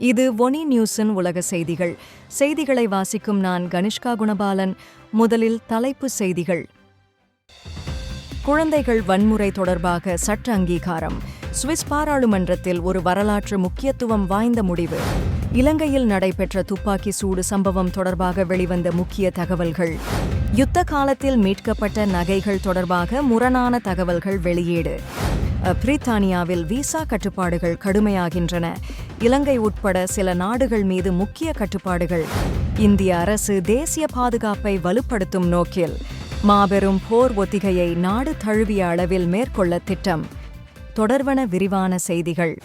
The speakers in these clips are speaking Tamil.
இது ஒனி நியூஸின் உலக செய்திகள். செய்திகளை வாசிக்கும் நான் கனிஷ்கா குணபாலன். முதலில் தலைப்பு செய்திகள். குழந்தைகள் வன்முறை தொடர்பாக சட்ட அங்கீகாரம். சுவிஸ் பாராளுமன்றத்தில் ஒரு வரலாற்று முக்கியத்துவம் வாய்ந்த முடிவு. இலங்கையில் நடைபெற்ற துப்பாக்கி சூடு சம்பவம் தொடர்பாக வெளிவந்த முக்கிய தகவல்கள். யுத்த காலத்தில் மீட்கப்பட்ட நகைகள் தொடர்பாக முரணான தகவல்கள் வெளியீடு. பிரித்தானியாவில் விசா கட்டுப்பாடுகள் கடுமையாகின்றன. இலங்கை உட்பட சில நாடுகள் மீது முக்கிய கட்டுப்பாடுகள். இந்திய அரசு தேசிய பாதுகாப்பை வலுப்படுத்தும் நோக்கில் மாபெரும் போர் ஒத்திகையை நாடு தழுவிய அளவில் மேற்கொள்ள திட்டம். தொடர்வன விரிவான செய்திகள்.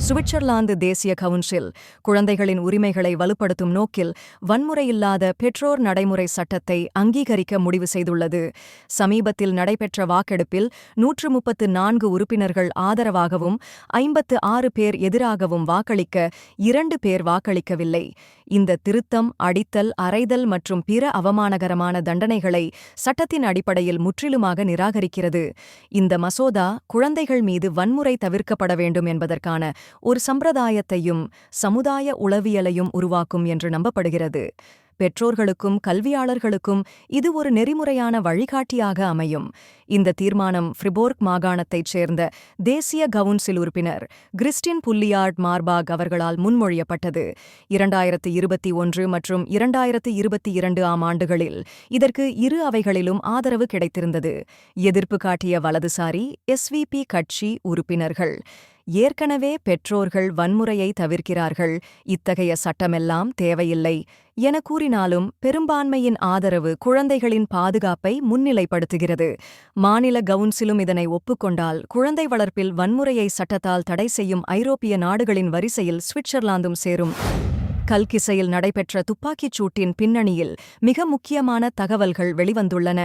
சுவிட்சர்லாந்து தேசிய கவுன்சில். குழந்தைகளின் உரிமைகளை வலுப்படுத்தும் நோக்கில் வன்முறையில்லாத பெற்றோர் நடைமுறை சட்டத்தை அங்கீகரிக்க முடிவு செய்துள்ளது. சமீபத்தில் நடைபெற்ற வாக்கெடுப்பில் நூற்று முப்பத்து நான்கு உறுப்பினர்கள் ஆதரவாகவும் ஐம்பத்து ஆறு பேர் எதிராகவும் வாக்களிக்க இரண்டு பேர் வாக்களிக்கவில்லை. இந்த திருத்தம் அடித்தல் அறைதல் மற்றும் பிற அவமானகரமான தண்டனைகளை சட்டத்தின் அடிப்படையில் முற்றிலுமாக நிராகரிக்கிறது. இந்த மசோதா குழந்தைகள் மீது வன்முறை தவிர்க்கப்பட வேண்டும் என்பதற்கான ஒரு சம்பிரதாயத்தையும் சமுதாய உளவியலையும் உருவாக்கும் என்று நம்பப்படுகிறது. பெற்றோர்களுக்கும் கல்வியாளர்களுக்கும் இது ஒரு நெறிமுறையான வழிகாட்டியாக அமையும். இந்த தீர்மானம் ஃப்ரிபோர்க் மாகாணத்தைச் சேர்ந்த தேசிய கவுன்சில் உறுப்பினர் கிறிஸ்டின் புல்லியார்ட் மார்பாக் அவர்களால் முன்மொழியப்பட்டது. இரண்டாயிரத்து இருபத்தி ஒன்று மற்றும் இரண்டாயிரத்து இருபத்தி இரண்டு ஆம் ஆண்டுகளில் இதற்கு இரு அவைகளிலும் ஆதரவு கிடைத்திருந்தது. எதிர்ப்பு காட்டிய வலதுசாரி எஸ்விபி கட்சி உறுப்பினர்கள். ஏற்கனவே பெற்றோர்கள் வன்முறையை தவிர்க்கிறார்கள் இத்தகைய சட்டமெல்லாம் தேவையில்லை என கூறினாலும் பெரும்பான்மையின் ஆதரவு குழந்தைகளின் பாதுகாப்பை முன்னிலைப்படுத்துகிறது. மாநில கவுன்சிலும் இதனை ஒப்புக்கொண்டால் குழந்தை வளர்ப்பில் வன்முறையை சட்டத்தால் தடை செய்யும் ஐரோப்பிய நாடுகளின் வரிசையில் சுவிட்சர்லாந்தும் சேரும். கல்கிசையில் நடைபெற்ற துப்பாக்கிச் சூட்டின் பின்னணியில் மிக முக்கியமான தகவல்கள் வெளிவந்துள்ளன.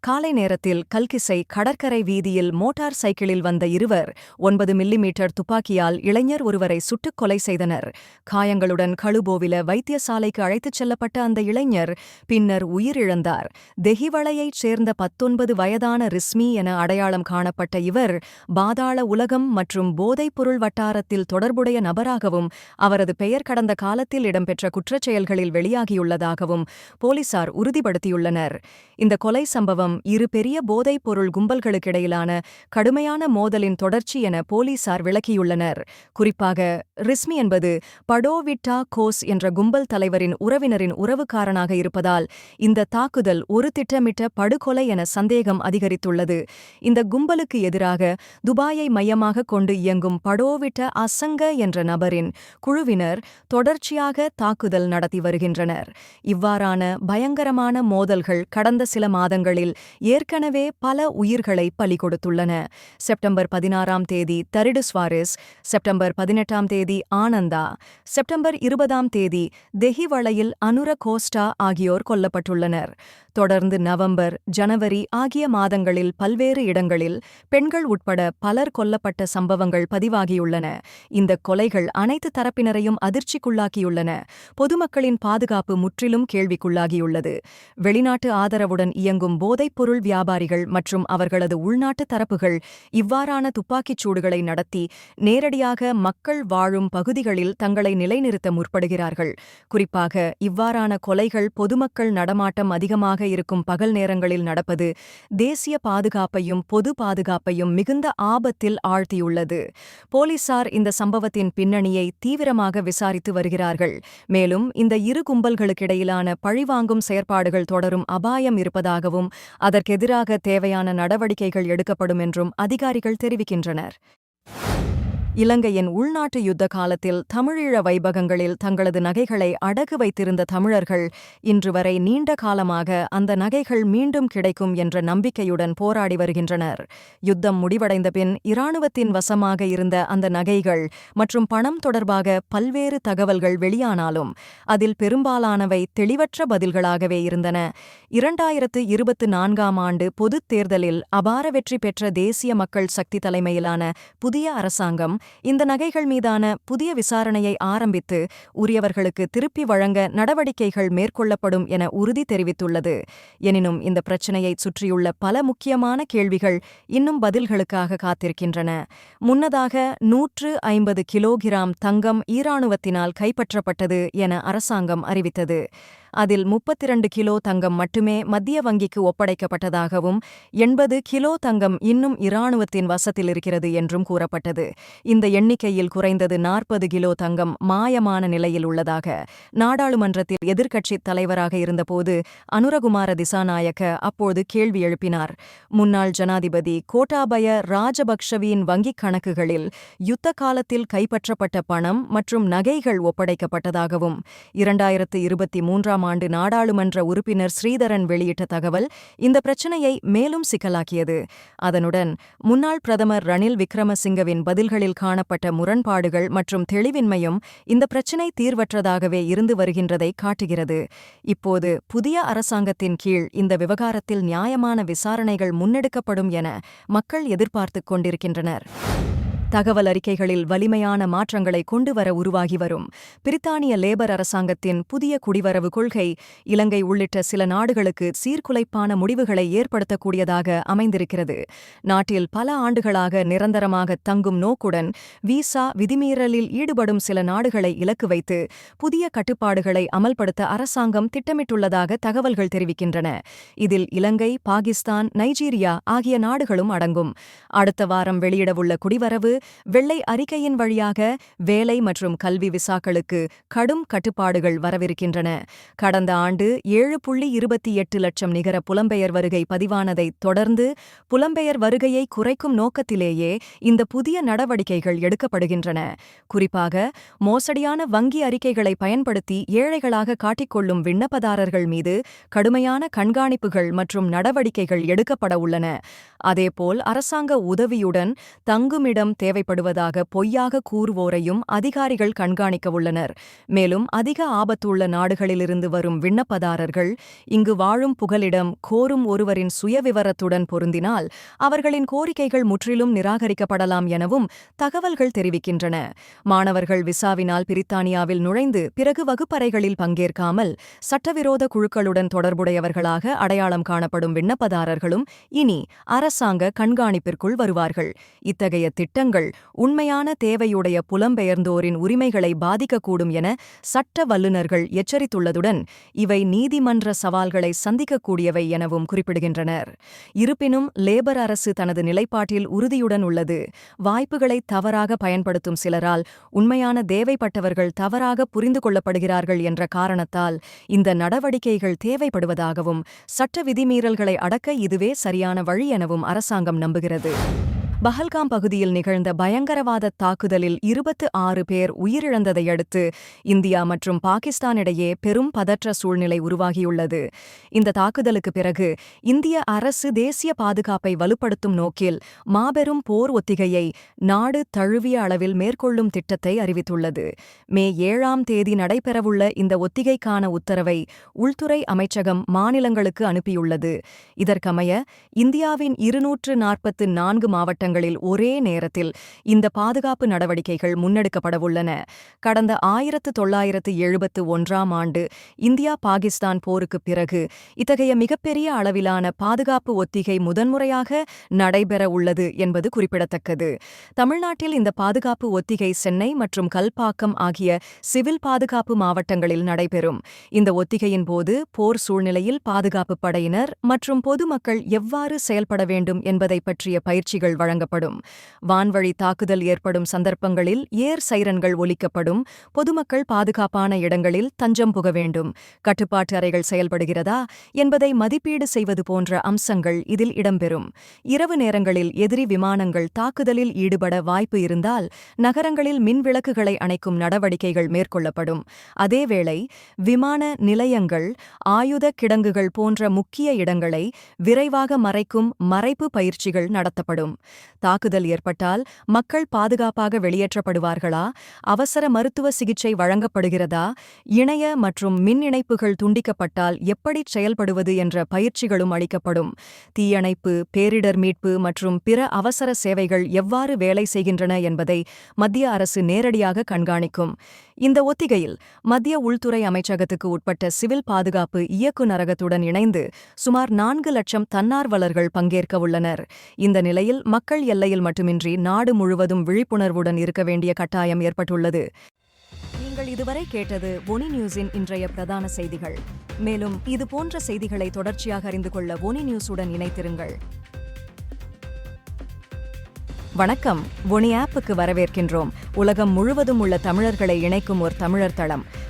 காலை நேரத்தில் கல்கிசை கடற்கரை வீதியில் மோட்டார் சைக்கிளில் வந்த இருவர் ஒன்பது மில்லிமீட்டர் துப்பாக்கியால் இளைஞர் ஒருவரை சுட்டுக் கொலை செய்தனர். காயங்களுடன் கழுபோவில வைத்தியசாலைக்கு அழைத்துச் செல்லப்பட்ட அந்த இளைஞர் பின்னர் உயிரிழந்தார். தெஹிவளையைச் சேர்ந்த பத்தொன்பது வயதான ரிஸ்மி என அடையாளம் காணப்பட்ட இவர் பாதாள உலகம் மற்றும் போதைப்பொருள் வட்டாரத்தில் தொடர்புடைய நபராகவும் அவரது பெயர் கடந்த காலத்தில் சம்பவத்தில் இடம்பெற்ற குற்றச்செயல்களில் வெளியாகியுள்ளதாகவும் போலீசார் உறுதிப்படுத்தியுள்ளனர். இந்த கொலை சம்பவம் இரு பெரிய போதைப் பொருள் கும்பல்களுக்கிடையிலான கடுமையான மோதலின் தொடர்ச்சி என போலீசார் விளக்கியுள்ளனர். குறிப்பாக ரிஸ்மி என்பது படோவிட்டா கோஸ் என்ற கும்பல் தலைவரின் உறவினரின் உறவுக்காரனாக இருப்பதால் இந்த தாக்குதல் ஒரு திட்டமிட்ட படுகொலை என சந்தேகம் அதிகரித்துள்ளது. இந்த கும்பலுக்கு எதிராக துபாயை மையமாக கொண்டு இயங்கும் படோவிட்ட அசங்க என்ற நபரின் குழுவினர் தொடர்ச்சியாக தொடர்ச்சியாக தாக்குதல் நடத்தி வருகின்றனர். இவ்வாறான பயங்கரமான மோதல்கள் கடந்த சில மாதங்களில் ஏற்கனவே பல உயிர்களை பலி கொடுத்துள்ளன. செப்டம்பர் பதினாறாம் தேதி தரிடு ஸ்வாரிஸ் செப்டம்பர் பதினெட்டாம் தேதி ஆனந்தா செப்டம்பர் இருபதாம் தேதி தெஹிவளையில் அனுர கோஸ்டா ஆகியோர் கொல்லப்பட்டுள்ளனர். தொடர்ந்து நவம்பர் ஜனவரி ஆகிய மாதங்களில் பல்வேறு இடங்களில் பெண்கள் உட்பட பலர் கொல்லப்பட்ட சம்பவங்கள் பதிவாகியுள்ளன. இந்த கொலைகள் அனைத்து தரப்பினரையும் அதிர்ச்சிக்குள்ளாக்கியுள்ளன. பொதுமக்களின் பாதுகாப்பு முற்றிலும் கேள்விக்குள்ளாகியுள்ளது. வெளிநாட்டு ஆதரவுடன் இயங்கும் போதைப்பொருள் வியாபாரிகள் மற்றும் அவர்களது உள்நாட்டு தரப்புகள் இவ்வாறான துப்பாக்கிச் சூடுகளை நடத்தி நேரடியாக மக்கள் வாழும் பகுதிகளில் தங்களை நிலைநிறுத்த முற்படுகிறார்கள். குறிப்பாக இவ்வாறான கொலைகள் பொதுமக்கள் நடமாட்டம் அதிகமாக இருக்கும் பகல் நேரங்களில் நடப்பது தேசிய பாதுகாப்பையும் பொது பாதுகாப்பையும் மிகுந்த ஆபத்தில் ஆழ்த்தியுள்ளது. போலீசார் இந்த சம்பவத்தின் பின்னணியை தீவிரமாக விசாரித்து வருகிறார்கள். மேலும் இந்த இரு கும்பல்களுக்கிடையிலான பழிவாங்கும் செயற்பாடுகள் தொடரும் அபாயம் இருப்பதாகவும் அதற்கெதிராக தேவையான நடவடிக்கைகள் எடுக்கப்படும் என்றும் அதிகாரிகள் தெரிவிக்கின்றனர். இலங்கையின் உள்நாட்டு யுத்த காலத்தில் தமிழீழ வைபகங்களில் தங்களது நகைகளை அடகு வைத்திருந்த தமிழர்கள் இன்று வரை நீண்ட காலமாக அந்த நகைகள் மீண்டும் கிடைக்கும் என்ற நம்பிக்கையுடன் போராடி வருகின்றனர். யுத்தம் முடிவடைந்த பின் இராணுவத்தின் வசமாக இருந்த அந்த நகைகள் மற்றும் பணம் தொடர்பாக பல்வேறு தகவல்கள் வெளியானாலும் அதில் பெரும்பாலானவை தெளிவற்ற பதில்களாகவே இருந்தன. இரண்டாயிரத்து இருபத்து நான்காம் ஆண்டு பொதுத் தேர்தலில் அபார வெற்றி பெற்ற தேசிய மக்கள் சக்தி தலைமையிலான புதிய அரசாங்கம் இந்த நகைகள் மீதான புதிய விசாரணையை ஆரம்பித்து உரியவர்களுக்கு திருப்பி வழங்க நடவடிக்கைகள் மேற்கொள்ளப்படும் என உறுதி தெரிவித்துள்ளது. எனினும் இந்த பிரச்சினையை சுற்றியுள்ள பல முக்கியமான கேள்விகள் இன்னும் பதில்களுக்காக காத்திருக்கின்றன. முன்னதாக நூற்று ஐம்பது கிலோகிராம் தங்கம் ஈராணுவத்தினால் கைப்பற்றப்பட்டது என அரசாங்கம் அறிவித்தது. அதில் முப்பத்திரண்டு கிலோ தங்கம் மட்டுமே மத்திய வங்கிக்கு ஒப்படைக்கப்பட்டதாகவும் எண்பது கிலோ தங்கம் இன்னும் இராணுவத்தின் வசத்தில் இருக்கிறது என்றும் கூறப்பட்டது. இந்த எண்ணிக்கையில் குறைந்தது நாற்பது கிலோ தங்கம் மாயமான நிலையில் உள்ளதாக நாடாளுமன்றத்தில் எதிர்க்கட்சித் தலைவராக இருந்தபோது அனுரகுமார திசாநாயக்க அப்போது கேள்வி எழுப்பினார். முன்னாள் ஜனாதிபதி கோட்டாபய ராஜபக்ஷவின் வங்கிக் கணக்குகளில் யுத்த காலத்தில் கைப்பற்றப்பட்ட பணம் மற்றும் நகைகள் ஒப்படைக்கப்பட்டதாகவும் இரண்டாயிரத்து இருபத்தி மூன்றாம் ஆண்டு நாடாளுமன்ற உறுப்பினர் ஸ்ரீதரன் வெளியிட்ட தகவல் இந்த பிரச்சினையை மேலும் சிக்கலாக்கியது. அதனுடன் முன்னாள் பிரதமர் ரணில் விக்ரமசிங்கவின் பதில்களில் காணப்பட்ட முரண்பாடுகள் மற்றும் தெளிவின்மையும் இந்த பிரச்சினை தீர்வற்றதாகவே இருந்து வருகின்றதை காட்டுகிறது. இப்போது புதிய அரசாங்கத்தின் கீழ் இந்த விவகாரத்தில் நியாயமான விசாரணைகள் முன்னெடுக்கப்படும் என மக்கள் எதிர்பார்த்துக் கொண்டிருக்கின்றனர். தகவல் அறிக்கைகளில் வலிமையான மாற்றங்களை கொண்டுவர உருவாகி வரும். பிரித்தானிய லேபர் அரசாங்கத்தின் புதிய குடிவரவு கொள்கை இலங்கை உள்ளிட்ட சில நாடுகளுக்கு சீர்குலைப்பான முடிவுகளை ஏற்படுத்தக்கூடியதாக அமைந்திருக்கிறது. நாட்டில் பல ஆண்டுகளாக நிரந்தரமாக தங்கும் நோக்குடன் விசா விதிமீறலில் ஈடுபடும் சில நாடுகளை இலக்கு வைத்து புதிய கட்டுப்பாடுகளை அமல்படுத்த அரசாங்கம் திட்டமிட்டுள்ளதாக தகவல்கள் தெரிவிக்கின்றன. இதில் இலங்கை பாகிஸ்தான் நைஜீரியா ஆகிய நாடுகளும் அடங்கும். அடுத்த வாரம் வெளியிடவுள்ள குடிவரவு வெள்ளை அறிக்கையின் வழியாக வேலை மற்றும் கல்வி விசாக்களுக்கு கடும் கட்டுப்பாடுகள் வரவிருக்கின்றன. கடந்த ஆண்டு ஏழு புள்ளி இருபத்தி எட்டு லட்சம் நிகர புலம்பெயர் வருகை பதிவானதைத் தொடர்ந்து புலம்பெயர் வருகையை குறைக்கும் நோக்கத்திலேயே இந்த புதிய நடவடிக்கைகள் எடுக்கப்படுகின்றன. குறிப்பாக மோசடியான வங்கி அறிக்கைகளை பயன்படுத்தி ஏழைகளாக காட்டிக்கொள்ளும் விண்ணப்பதாரர்கள் மீது கடுமையான கண்காணிப்புகள் மற்றும் நடவடிக்கைகள் எடுக்கப்பட உள்ளன. அதேபோல் அரசாங்க உதவியுடன் தங்குமிடம் தேவைப்படுவதாக பொய்யாக கூறுவோரையும் அதிகாரிகள் கண்காணிக்க உள்ளனர். மேலும் அதிக ஆபத்துள்ள நாடுகளிலிருந்து வரும் விண்ணப்பதாரர்கள் இங்கு வாழும் புகலிடம் கோரும் ஒருவரின் சுயவிவரத்துடன் பொருந்தினால் அவர்களின் கோரிக்கைகள் முற்றிலும் நிராகரிக்கப்படலாம் எனவும் தகவல்கள் தெரிவிக்கின்றன. மாணவர்கள் விசாவினால் பிரித்தானியாவில் நுழைந்து பிறகு வகுப்பறைகளில் பங்கேற்காமல் சட்டவிரோத குழுக்களுடன் தொடர்புடையவர்களாக அடையாளம் காணப்படும் விண்ணப்பதாரர்களும் இனி அரசாங்க கண்காணிப்பிற்குள் வருவார்கள். இத்தகைய திட்டங்கள் உண்மையான தேவையுடைய புலம்பெயர்ந்தோரின் உரிமைகளை பாதிக்கக்கூடும் என சட்ட வல்லுநர்கள் எச்சரித்துள்ளதுடன் இவை நீதிமன்ற சவால்களை சந்திக்கக்கூடியவை எனவும் குறிப்பிடுகின்றனர். இருப்பினும் லேபர் அரசு தனது நிலைப்பாட்டில் உறுதியுடன் உள்ளது. வாய்ப்புகளை தவறாக பயன்படுத்தும் சிலரால் உண்மையான தேவைப்பட்டவர்கள் தவறாக புரிந்து கொள்ளப்படுகிறார்கள் என்ற காரணத்தால் இந்த நடவடிக்கைகள் தேவைப்படுவதாகவும் சட்ட விதிமீறல்களை அடக்க இதுவே சரியான வழி எனவும் அரசாங்கம் நம்புகிறது. பஹல்காம் பகுதியில் நிகழ்ந்த பயங்கரவாத தாக்குதலில் இருபத்து ஆறு பேர் உயிரிழந்ததை அடுத்து இந்தியா மற்றும் பாகிஸ்தானிடையே பெரும் பதற்ற சூழ்நிலை உருவாகியுள்ளது. இந்த தாக்குதலுக்கு பிறகு இந்திய அரசு தேசிய பாதுகாப்பை வலுப்படுத்தும் நோக்கில் மாபெரும் போர் ஒத்திகையை நாடு தழுவிய அளவில் மேற்கொள்ளும் திட்டத்தை அறிவித்துள்ளது. மே ஏழாம் தேதி நடைபெறவுள்ள இந்த ஒத்திகைக்கான உத்தரவை உள்துறை அமைச்சகம் மாநிலங்களுக்கு அனுப்பியுள்ளது. இதற்கமைய இந்தியாவின் இருநூற்று நாற்பத்து நான்கு மாவட்ட மாவட்டங்களில் ஒரே நேரத்தில் இந்த பாதுகாப்பு நடவடிக்கைகள் முன்னெடுக்கப்படவுள்ளன கடந்த ஆயிரத்து தொள்ளாயிரத்து எழுபத்து ஒன்றாம் ஆண்டு இந்தியா பாகிஸ்தான் போருக்குப் பிறகு இத்தகைய மிகப்பெரிய அளவிலான பாதுகாப்பு ஒத்திகை முதன்முறையாக நடைபெற உள்ளது என்பது குறிப்பிடத்தக்கது. தமிழ்நாட்டில் இந்த பாதுகாப்பு ஒத்திகை சென்னை மற்றும் கல்பாக்கம் ஆகிய சிவில் பாதுகாப்பு மாவட்டங்களில் நடைபெறும். இந்த ஒத்திகையின் போது போர் சூழ்நிலையில் பாதுகாப்பு படையினர் மற்றும் பொதுமக்கள் எவ்வாறு செயல்பட வேண்டும் என்பதை பற்றிய பயிற்சிகள் வழங்க வழங்கப்படும். வான்வழி தாக்குதல் ஏற்படும் சந்தர்ப்பங்களில் ஏர் சைரன்கள் ஒலிக்கப்படும். பொதுமக்கள் பாதுகாப்பான இடங்களில் தஞ்சம் புக வேண்டும். கட்டுப்பாட்டு அறைகள் செயல்படுகிறதா என்பதை மதிப்பீடு செய்வது போன்ற அம்சங்கள் இதில் இடம்பெறும். இரவு நேரங்களில் எதிரி விமானங்கள் தாக்குதலில் ஈடுபட வாய்ப்பு இருந்தால் நகரங்களில் மின் விளக்குகளை அணைக்கும் நடவடிக்கைகள் மேற்கொள்ளப்படும். அதேவேளை விமான நிலையங்கள் ஆயுத கிடங்குகள் போன்ற முக்கிய இடங்களை விரைவாக மறைக்கும் மறைப்பு பயிற்சிகள் நடத்தப்படும். தாக்குதல் ஏற்பட்டால் மக்கள் பாதுகாப்பாக வெளியேற்றப்படுவார்களா? அவசர மருத்துவ சிகிச்சை வழங்கப்படுகிறதா? இணைய மற்றும் மின் இணைப்புகள் துண்டிக்கப்பட்டால் எப்படி செயல்படுவது என்ற பயிற்சிகளும் அளிக்கப்படும். தீயணைப்பு பேரிடர் மீட்பு மற்றும் பிற அவசர சேவைகள் எவ்வாறு வேலை செய்கின்றன என்பதை மத்திய அரசு நேரடியாக கண்காணிக்கும். இந்த ஒத்திகையில் மத்திய உள்துறை அமைச்சகத்துக்கு உட்பட்ட சிவில் பாதுகாப்பு இயக்குநரகத்துடன் இணைந்து சுமார் நான்கு லட்சம் தன்னார்வலர்கள் பங்கேற்க உள்ளனர் இந்த நிலையில் மக்கள் எல்லையில் மட்டுமின்றி நாடு முழுவதும் விழிப்புணர்வுடன் இருக்க வேண்டிய கட்டாயம் ஏற்பட்டுள்ளது. நீங்கள் இதுவரை கேட்டது ஒனி நியூஸின் இன்றைய பிரதான செய்திகள். மேலும் இது போன்ற செய்திகளை தொடர்ச்சியாக அறிந்து கொள்ள ஒனி நியூஸுடன் இணைத்திருங்கள் வணக்கம். ஒனி ஆப்புக்கு வரவேற்கின்றோம். உலகம் முழுவதும் உள்ள தமிழர்களை இணைக்கும் ஒரு தமிழர் தளம்.